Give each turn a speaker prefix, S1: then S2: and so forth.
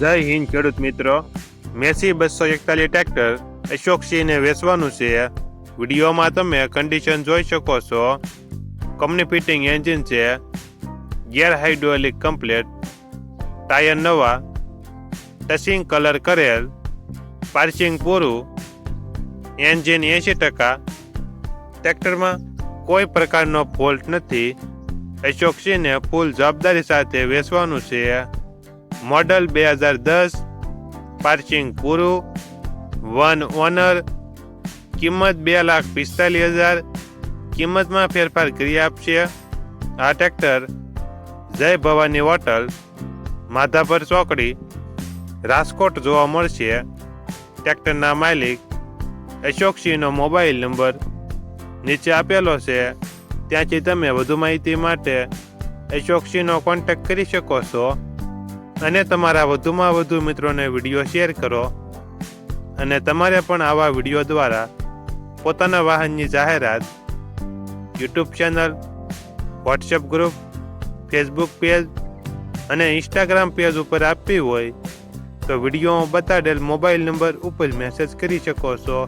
S1: જય હિન્દ, ખેડૂત મિત્રો. મેસી બસો એકતાલીસ ટ્રેક્ટર અશોકસિંહને વેચવાનું છે. વિડીયોમાં તમે કન્ડિશન જોઈ શકો છો. કંપની ફિટિંગ એન્જિન છે. ગેર હાઇડ્રોલિક કમ્પ્લેટ ટાયર નવા. ટચિંગ કલર કરેલ. પાર્સિંગ પૂરું. એન્જિન એંશી ટકા. ટ્રેક્ટરમાં કોઈ પ્રકારનો ફોલ્ટ નથી. અશોકસિંહને ફૂલ જવાબદારી સાથે વેચવાનું છે. મોડલ બે હજાર દસ, પાર્કિંગ પૂરું, વન ઓનર, કિંમત બે લાખ પિસ્તાલીસ હજાર, કિંમતમાં ફેરફાર કરી આપશે. આ ટ્રેક્ટર જય ભવાની હોટલ, માધાપર ચોકડી, રાજકોટ જોવા મળશે. ટ્રેક્ટરના માલિક અશોકસિંહનો મોબાઈલ નંબર નીચે આપેલો છે. ત્યાંથી તમે વધુ માહિતી માટે અશોકસિંહનો કોન્ટેક્ટ કરી શકો છો. અને તમારા વધુમાં વધુ મિત્રોને વીડિયો શેર કરો અને તમારે પણ આવા વીડિયો દ્વારા પોતાના વાહનની જાહેરાત, YouTube channel, WhatsApp group, Facebook page અને ઇન્સ્ટાગ્રામ પેજ ઉપર આપવી હોય તો વીડિયો બતાડેલ મોબાઈલ નંબર ઉપર મેસેજ કરી શકો છો.